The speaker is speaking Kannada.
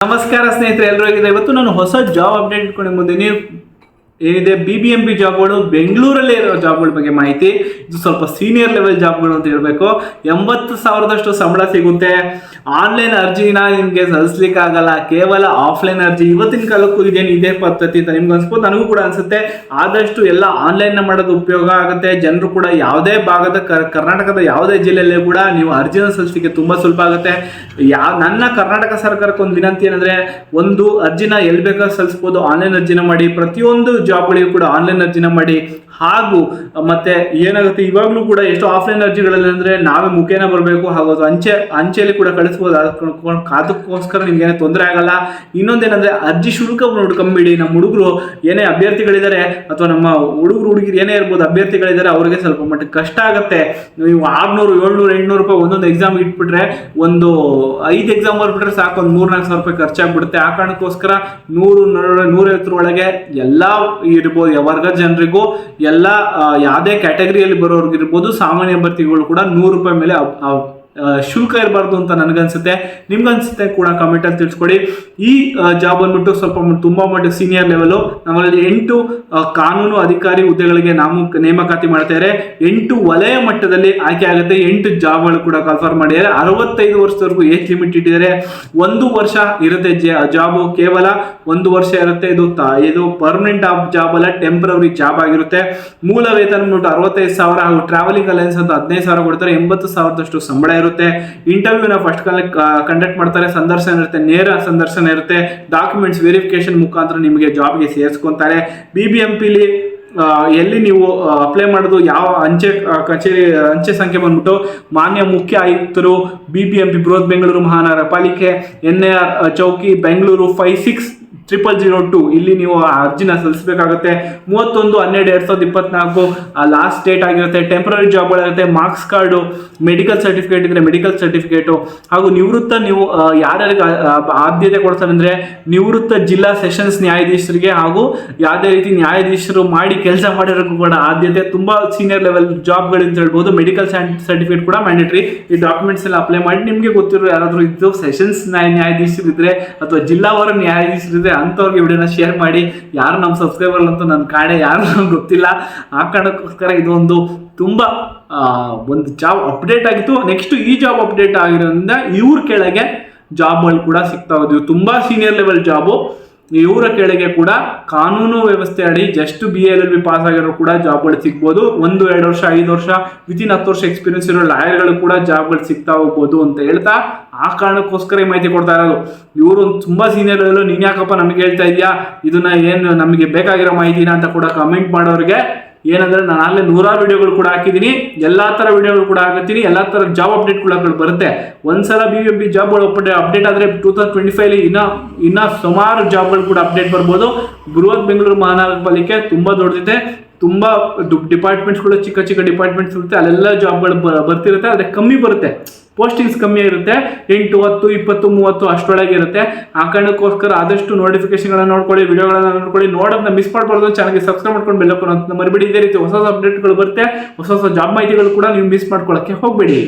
ನಮಸ್ಕಾರ ಸ್ನೇಹಿತರೆ ಎಲ್ಲರೂ ಇವತ್ತು ನಾನು ಹೊಸ ಜಾಬ್ ಅಪ್ಡೇಟ್ ಇಟ್ಕೊಂಡೆ ಮುಂದೆ ನೀವು ಏನಿದೆ? ಬಿ ಬಿ ಎಂ ಪಿ ಜಾಬ್ಗಳು ಬೆಂಗಳೂರಲ್ಲೇ ಇರೋ ಜಾಬ್ಗಳ ಬಗ್ಗೆ ಮಾಹಿತಿ. ಇದು ಸ್ವಲ್ಪ ಸೀನಿಯರ್ ಲೆವೆಲ್ ಜಾಬ್ಗಳು ಅಂತ ಹೇಳಬೇಕು. ಎಂಬತ್ತು ಸಾವಿರದಷ್ಟು ಸಂಬಳ ಸಿಗುತ್ತೆ. ಆನ್ಲೈನ್ ಅರ್ಜಿನ ನಿಮಗೆ ಸಲ್ಲಿಸ್ಲಿಕ್ಕೆ ಆಗಲ್ಲ ಕೇವಲ ಆಫ್ಲೈನ್ ಅರ್ಜಿ. ಇವತ್ತಿನ ಕಾಲಕ್ಕೂ ಇದೇನು ಇದೇ ಪದ್ಧತಿ ಅಂತ ನಿಮ್ಗೆ ಅನ್ಸ್ಬೋದು? ನನಗೂ ಕೂಡ ಅನ್ಸುತ್ತೆ. ಆದಷ್ಟು ಎಲ್ಲ ಆನ್ಲೈನ್ ಮಾಡೋದು ಉಪಯೋಗ ಆಗುತ್ತೆ. ಜನರು ಕೂಡ ಯಾವುದೇ ಭಾಗದ ಕರ್- ಕರ್ನಾಟಕದ ಯಾವುದೇ ಜಿಲ್ಲೆಯಲ್ಲೇ ಕೂಡ ನೀವು ಅರ್ಜಿನ ಸಲ್ಲಿಸಲಿಕ್ಕೆ ತುಂಬಾ ಸುಲಭ ಆಗುತ್ತೆ. ಯಾವ ನನ್ನ ಕರ್ನಾಟಕ ಸರ್ಕಾರಕ್ಕೆ ಒಂದು ವಿನಂತಿ ಏನಂದ್ರೆ, ಒಂದು ಅರ್ಜಿನ ಎಲ್ಲಿ ಬೇಕಾದ್ರೂ ಸಲ್ಲಿಸ್ಬೋದು. ಆನ್ಲೈನ್ ಅರ್ಜಿನ ಮಾಡಿ. ಪ್ರತಿಯೊಂದು ಜಾಬ್ಗಳಿಗೂ ಕೂಡ ಆನ್ಲೈನ್ ಅರ್ಜಿನ ಮಾಡಿ ಹಾಗೂ ಮತ್ತೆ ಏನಾಗುತ್ತೆ ಇವಾಗಲೂ ಕೂಡ ಎಷ್ಟು ಆಫ್ಲೈನ್ ಅರ್ಜಿಗಳಲ್ಲಿ ಅಂದ್ರೆ ನಾವೇ ಮುಖೇನ ಬರಬೇಕು ಹಾಗೂ ಅದು ಅಂಚೆ, ಅಂಚೆಯಲ್ಲಿ ಕೂಡ ಕಳಿಸ್ಬೋದು. ಅದಕ್ಕೋಸ್ಕರ ನಿಮ್ಗೆ ಏನೂ ತೊಂದರೆ ಆಗಲ್ಲ. ಇನ್ನೊಂದೇನಂದ್ರೆ ಅರ್ಜಿ ಶುಲ್ಕ ಹುಡ್ಕೊಂಬಿಡಿ. ನಮ್ಮ ಹುಡುಗರು ಏನೇ ಅಭ್ಯರ್ಥಿಗಳಿದ್ದಾರೆ ಅಥವಾ ನಮ್ಮ ಹುಡುಗರು, ಹುಡುಗಿರು ಏನೇ ಇರ್ಬೋದು ಅಭ್ಯರ್ಥಿಗಳಿದ್ದಾರೆ ಅವರಿಗೆ ಸ್ವಲ್ಪ ಮಟ್ಟಿಗೆ ಕಷ್ಟ ಆಗುತ್ತೆ. ನೀವು ಆರ್ನೂರು, ಏಳ್ನೂರು, ಎಂಟ್ನೂರು ರೂಪಾಯಿ ಒಂದೊಂದು ಎಕ್ಸಾಮ್ ಇಟ್ಬಿಟ್ರೆ ಒಂದು ಐದು ಎಕ್ಸಾಮ್ ಬರ್ಬಿಟ್ರೆ ಸಾಕು, ಒಂದು ಮೂರ್ನಾಲ್ಕು ಸಾವಿರ ರೂಪಾಯಿ ಖರ್ಚಾಗ್ಬಿಡುತ್ತೆ. ಆ ಕಾರಣಕ್ಕೋಸ್ಕರ ನೂರು, ನೂರ, ನೂರೈವತ್ತರ ಒಳಗೆ ಎಲ್ಲ ಇರ್ಬೋದು ವರ್ಗ ಜನರಿಗೂ ಎಲ್ಲ ಯಾವುದೇ ಕ್ಯಾಟಗರಿಯಲ್ಲಿ ಬರೋರ್ಗಿರ್ಬೋದು ಸಾಮಾನ್ಯ ಭರ್ತಿಗಳು ಕೂಡ ನೂರು ರೂಪಾಯಿ ಮೇಲೆ ಶುಲ್ಕ ಇರಬಾರ್ದು ಅಂತ ನನಗನ್ಸುತ್ತೆ. ನಿಮ್ಗನ್ಸುತ್ತೆ ಕೂಡ ಕಮೆಂಟ್ ಅಲ್ಲಿ ತಿಳಿಸ್ಕೊಡಿ. ಈ ಜಾಬ್ ಬಂದ್ಬಿಟ್ಟು ಸ್ವಲ್ಪ ತುಂಬ ಮಟ್ಟಿಗೆ ಸೀನಿಯರ್ ಲೆವೆಲು ನಮ್ಮಲ್ಲಿ ಎಂಟು ಕಾನೂನು ಅಧಿಕಾರಿ ಹುದ್ದೆಗಳಿಗೆ ನಾಮ ನೇಮಕಾತಿ ಮಾಡ್ತಾರೆ. ಎಂಟು ವಲಯ ಮಟ್ಟದಲ್ಲಿ ಆಯ್ಕೆ ಆಗುತ್ತೆ. ಎಂಟು ಜಾಬ್ಗಳು ಕೂಡ ಕನ್ಫರ್ಮ್ ಮಾಡಿದ್ದಾರೆ. ಅರವತ್ತೈದು ವರ್ಷದವರೆಗೂ ಏಜ್ ಲಿಮಿಟ್ ಇಟ್ಟಿದ್ದಾರೆ. ಒಂದು ವರ್ಷ ಇರುತ್ತೆ ಜಾಬು ಕೇವಲ ಒಂದು ವರ್ಷ ಇರುತ್ತೆ. ಇದು ಇದು ಪರ್ಮನೆಂಟ್ ಜಾಬ್ ಅಲ್ಲ ಟೆಂಪ್ರವರಿ ಜಾಬ್ ಆಗಿರುತ್ತೆ. ಮೂಲ ವೇತನ ಅರವತ್ತೈದು ಸಾವಿರ ಹಾಗೂ ಟ್ರಾವೆಲಿಂಗ್ ಅಲೈನ್ಸ್ ಅಂತ ಹದಿನೈದು ಸಾವಿರ ಕೊಡ್ತಾರೆ. ಎಂಬತ್ತು ಸಾವಿರದಷ್ಟು ಸಂಬಳ ಇರುತ್ತೆ. ಇಂಟರ್ವ್ಯೂನ ಫಸ್ಟ್ ಕಾಲ ಕಂಡಕ್ಟ್ ಮಾಡ್ತಾರೆ. ಸಂದರ್ಶನ ಇರುತ್ತೆ. ನೇರ ಸಂದರ್ಶನ ಇರುತ್ತೆ. ಡಾಕ್ಯುಮೆಂಟ್ಸ್ ವೆರಿಫಿಕೇಶನ್ ಮುಖಾಂತರ ನಿಮಗೆ ಜಾಬ್ಗೆ ಸೇರಿಸ್ಕೊಂತಾರೆ. ಬಿ ಬಿ ಎಂ ಪಿಲಿ ಎಲ್ಲಿ ನೀವು ಅಪ್ಲೈ ಮಾಡೋದು, ಯಾವ ಅಂಚೆ ಕಚೇರಿ, ಅಂಚೆ ಸಂಖ್ಯೆ ಬಂದ್ಬಿಟ್ಟು ಮಾನ್ಯ ಮುಖ್ಯ ಆಯುಕ್ತರು ಬಿ ಬಿ ಎಂ ಪಿ ಬೃಹತ್ ಬೆಂಗಳೂರು ಮಹಾನಗರ ಪಾಲಿಕೆ N A Chowki, Bengaluru five six triple zero two ಇಲ್ಲಿ ನೀವು ಅರ್ಜಿನ ಸಲ್ಲಿಸಬೇಕಾಗುತ್ತೆ. ಮೂವತ್ತೊಂದು, ಹನ್ನೆರಡು, ಎರಡು ಸಾವಿರದ ಇಪ್ಪತ್ನಾಲ್ಕು ಲಾಸ್ಟ್ ಡೇಟ್ ಆಗಿರುತ್ತೆ. ಟೆಂಪ್ರರಿ ಜಾಬ್ಗಳಾಗುತ್ತೆ ಮಾರ್ಕ್ಸ್ ಕಾರ್ಡು ಮೆಡಿಕಲ್ ಸರ್ಟಿಫಿಕೇಟ್ ಇದ್ರೆ ಮೆಡಿಕಲ್ ಸರ್ಟಿಫಿಕೇಟು ಹಾಗೂ ನಿವೃತ್ತ ನೀವು ಯಾರ್ಯಾರಿಗೆ ಆದ್ಯತೆ ಕೊಡ್ತಾರೆ ಅಂದರೆ ನಿವೃತ್ತ ಜಿಲ್ಲಾ ಸೆಷನ್ಸ್ ನ್ಯಾಯಾಧೀಶರಿಗೆ ಹಾಗೂ ಯಾವುದೇ ರೀತಿ ನ್ಯಾಯಾಧೀಶರು ಮಾಡಿ ಕೆಲಸ ಮಾಡಿರೋಕ್ಕೂ ಕೂಡ ಆದ್ಯತೆ. ತುಂಬಾ ಸೀನಿಯರ್ ಲೆವೆಲ್ ಜಾಬ್ಗಳು ಅಂತ ಹೇಳ್ಬೋದು. ಮೆಡಿಕಲ್ ಸರ್ಟಿಫಿಕೇಟ್ ಕೂಡ ಮ್ಯಾಂಡೇಟ್ರಿ ಈ ಡಾಕ್ಯುಮೆಂಟ್ಸ್ ಎಲ್ಲ ಅಪ್ಲೈ ಮಾಡಿ ನಿಮಗೆ ಗೊತ್ತಿರೋ ಯಾರಾದರೂ ಇದ್ದು ಸೆಷನ್ಸ್ ನ್ಯಾಯಾಧೀಶರಿದ್ರೆ ಅಥವಾ ಜಿಲ್ಲಾವರ ನ್ಯಾಯಾಧೀಶರು ಇದ್ರೆ ಅಂಥವ್ರಿಗೆ ವಿಡಿಯೋನ ಶೇರ್ ಮಾಡಿ. ಯಾರು ನಮ್ಮ ಸಬ್ಸ್ಕ್ರೈಬರ್ ಅಂತ ನನ್ನ ಕಾಣೆ, ಯಾರು ನಮ್ಗೆ ಗೊತ್ತಿಲ್ಲ. ಆ ಕಾರಣಕ್ಕೋಸ್ಕರ ಇದು ಒಂದು ತುಂಬ ಒಂದು ಜಾಬ್ ಅಪ್ಡೇಟ್ ಆಗಿತ್ತು. ನೆಕ್ಸ್ಟ್ ಈ ಜಾಬ್ ಅಪ್ಡೇಟ್ ಆಗಿರೋದ್ರಿಂದ ಇವ್ರ ಕೆಳಗೆ ಜಾಬ್ಗಳು ಕೂಡ ಸಿಗ್ತಾ ಹೋದ್ವಿ. ತುಂಬ ಸೀನಿಯರ್ ಲೆವೆಲ್ ಜಾಬು ಇವರ ಕೆಳಗೆ ಕೂಡ ಕಾನೂನು ವ್ಯವಸ್ಥೆ ಅಡಿ just B L L B pass ಆಗಿರೋ ಕೂಡ ಜಾಬ್ಗಳು ಸಿಗ್ಬೋದು. ಒಂದು, ಎರಡು ವರ್ಷ, ಐದು ವರ್ಷ ವಿತಿನ್ ಹತ್ತು ವರ್ಷ ಎಕ್ಸ್ಪೀರಿಯನ್ಸ್ ಇರೋ ಲಾಯರ್ಗಳು ಕೂಡ ಜಾಬ್ಗಳು ಸಿಗ್ತಾ ಹೋಗ್ಬೋದು ಅಂತ ಹೇಳ್ತಾ ಆ ಕಾರಣಕ್ಕೋಸ್ಕರ ಮಾಹಿತಿ ಕೊಡ್ತಾ ಇರೋದು. ಇವರು ತುಂಬಾ ಸೀನಿಯರ್ ಲೆವೆಲ್ ನೀನ್ ಯಾಕಪ್ಪ ನಮಗೆ ಹೇಳ್ತಾ ಇದೆಯಾ ಇದನ್ನ ಏನು ನಮಗೆ ಬೇಕಾಗಿರೋ ಮಾಹಿತಿನ ಅಂತ ಕೂಡ ಕಮೆಂಟ್ ಮಾಡೋರಿಗೆ ಏನಂದ್ರೆ ನಾನು ಆಗಲೇ ನೂರಾರು ವಿಡಿಯೋಗಳು ಕೂಡ ಹಾಕಿದ್ದೀನಿ ಎಲ್ಲಾ ತರ ವಿಡಿಯೋಗಳು ಕೂಡ ಹಾಕುತ್ತೀನಿ, ಎಲ್ಲಾ ತರ ಜಾಬ್ ಅಪ್ಡೇಟ್ ಕೂಡ ಬರುತ್ತೆ. ಒಂದ್ಸಲ ಬಿ ಬಿ ಪಿ ಜಾಬ್ಗಳು ಅಪ್ಡೇಟ್ ಆದ್ರೆ ಟೂ ತೌಸಂಡ್ ಟ್ವೆಂಟಿ ಫೈವ್ ಇನ್ನ ಇನ್ನ ಸುಮಾರು ಜಾಬ್ಗಳು ಕೂಡ ಅಪ್ಡೇಟ್ ಬರ್ಬೋದು. ಬೃಹತ್ ಬೆಂಗಳೂರು ಮಹಾನಗರ ಪಾಲಿಕೆ ತುಂಬಾ ದೊಡ್ಡದಿದೆ. ತುಂಬಾ ಡಿಪಾರ್ಟ್ಮೆಂಟ್ಸ್ಗಳು ಚಿಕ್ಕ ಚಿಕ್ಕ ಡಿಪಾರ್ಟ್ಮೆಂಟ್ಸ್ ಇರುತ್ತೆ, ಅಲ್ಲೆಲ್ಲ ಜಾಬ್ಗಳು ಬರ್ತಿರುತ್ತೆ, ಆದರೆ ಕಮ್ಮಿ ಬರುತ್ತೆ. ಪೋಸ್ಟಿಂಗ್ಸ್ ಕಮ್ಮಿ ಇರುತ್ತೆ, ಎಂಟು, ಹತ್ತು, ಇಪ್ಪತ್ತು, ಮೂವತ್ತು ಅಷ್ಟರೊಳಗೆ ಇರುತ್ತೆ. ಆ ಕಾರಣಕ್ಕೋಸ್ಕರ ಆದಷ್ಟು ನೋಟಿಫಿಕೇಶನ್ಗಳನ್ನು ನೋಡ್ಕೊಳ್ಳಿ ವಿಡಿಯೋಗಳನ್ನು ನೋಡ್ಕೊಳ್ಳಿ. ನೋಡೋದನ್ನ ಮಿಸ್ ಮಾಡಬಾರ್ದು ಚಾನಲ್ಗೆ ಸಬ್ಸ್ಕ್ರೈಬ್ ಮಾಡ್ಕೊಂಡು ಬೆಲ್ಲಕ್ಕೂ ಅಂತ ಮರಿಬೇಡಿ. ಇದೇ ರೀತಿ ಹೊಸ ಹೊಸ ಅಪ್ಡೇಟ್ಗಳು ಬರುತ್ತೆ, ಹೊಸ ಹೊಸ ಜಾಬ್ ಮಾಹಿತಿಗಳು ಕೂಡ ನೀವು ಮಿಸ್ ಮಾಡ್ಕೊಳ್ಳೋಕ್ಕೆ ಹೋಗಬೇಡಿ.